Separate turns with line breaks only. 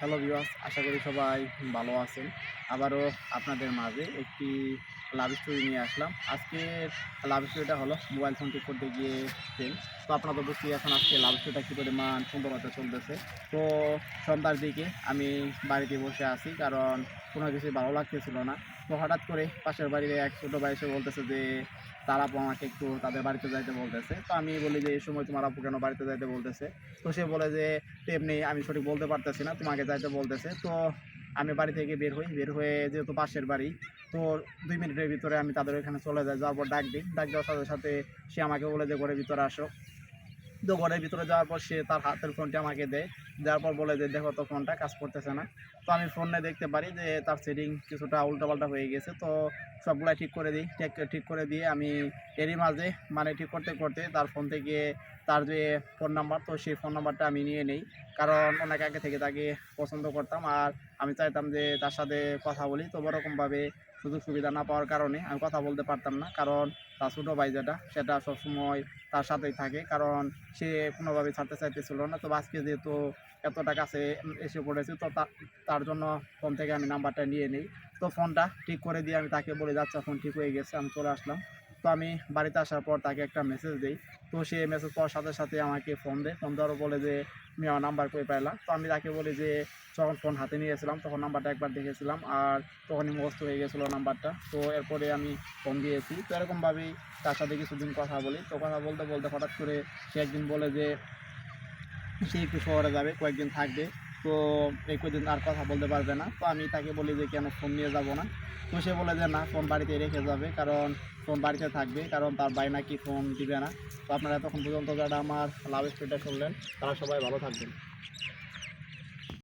Hello viewers আশা করি সবাই ভালো আছেন। আবারও আপনাদের মাঝে একটি লাভ স্টোরি নিয়ে আসলাম। আজকের লাভ স্টোরিটা হলো মোবাইল ফোন ঠিক করতে গিয়ে ফেল তো আপনারা তো বুঝতেই এখন আজকে লাভ স্টোরিটা কী পরিমাণ সুন্দরতা চলতেছে। তো সন্ধ্যার দিকে আমি বাড়িতে বসে আছি, কারণ কোনো কিছু ভালো লাগতেছিল না। তো হঠাৎ করে পাশের বাড়ির এক ছোটো ভাই এসে বলতেছে যে, তার আমাকে একটু তাদের বাড়িতে যাইতে বলতেছে। তো আমি বলি যে, এই সময় তোমার আপু কেন বাড়িতে যাইতে বলতেছে? তো সে বলে যে, তেমনি আমি সঠিক বলতে পারতেছি না, তোমাকে যাইতে বলতেছে। তো আমি বাড়ি থেকে বের হই, বের হয়ে যেহেতু পাশের বাড়ি, তো দুই মিনিটের ভিতরে আমি তাদের ওখানে চলে যাই, যাওয়ার পর ডাক দিই। ডাক দেওয়ার সাথে সাথে সে আমাকে বলে যে, ঘরের ভিতরে আসো। তো ঘরের ভিতরে যাওয়ার পর সে তার হাতের ফোনটি আমাকে দেয়। দেওয়ার পর বলে যে, দেখো তো ফোনটা, কাজ করতেছে না। তো আমি ফোনে দেখতে পারি যে, তার সেটিং কিছুটা উল্টাপাল্টা হয়ে গেছে। তো সবগুলাই ঠিক করে দিই, ঠিক ঠিক করে দিয়ে আমি এরই মাঝে মানে ঠিক করতে করতে তার ফোন থেকে তার যে ফোন নাম্বার, তো সেই ফোন নাম্বারটা আমি নিয়ে নেই। কারণ অনেক আগে থেকে তাকে পছন্দ করতাম আর আমি চাইতাম যে, তার সাথে কথা বলি। তো ওরকমভাবে সুযোগ সুবিধা না পাওয়ার কারণে আমি কথা বলতে পারতাম না। কারণ তার ছোটো ভাই যেটা, সেটা সবসময় তার সাথেই থাকে। কারণ সে কোনোভাবে ছাড়তে চাইতেছিল না। তো আজকে যেহেতু এতটা কাছে এসে পড়েছে, তো তার জন্য ফোন থেকে আমি নাম্বারটা নিয়ে নিই। তো ফোনটা ঠিক করে দিয়ে আমি তাকে বলে, যাচ্ছি ফোন ঠিক হয়ে গেছে, আমি চলে আসলাম। তো আমি বাড়িতে আসার পর তাকে একটা মেসেজ দিই। তো সে মেসেজ পাওয়ার সাথে সাথে আমাকে ফোন দেয়। ফোন দেওয়ার বলে যে আমি আমার নাম্বার করে পাইলাম তো আমি তাকে বলি যে, যখন ফোন হাতে নিয়েছিলাম তখন নাম্বারটা একবার দেখেছিলাম আর তখনই মুখস্থ হয়ে গেছিল নাম্বারটা তো এরপরে আমি ফোন দিয়েছি। তো এরকমভাবেই তার সাথে কিছুদিন কথা বলি। তো কথা বলতে বলতে হঠাৎ করে সে একদিন বলে যে সে একটু শহরে যাবে, কয়েকদিন থাকবে। তো এই কদিন আর কথা বলতে পারবে না। তো আমি তাকে বলি যে, কেন ফোন নিয়ে যাব না? তো সে বলে যে, না ফোন বাড়িতে রেখে যাবে। কারণ ফোন বাড়িতে থাকবে। কারণ তার বাই নাকি ফোন দিবে না। তো আপনারা তখন পর্যন্ত যারা আমার লাভ স্টোরিটা শুনলেন, তারা সবাই ভালো থাকবেন।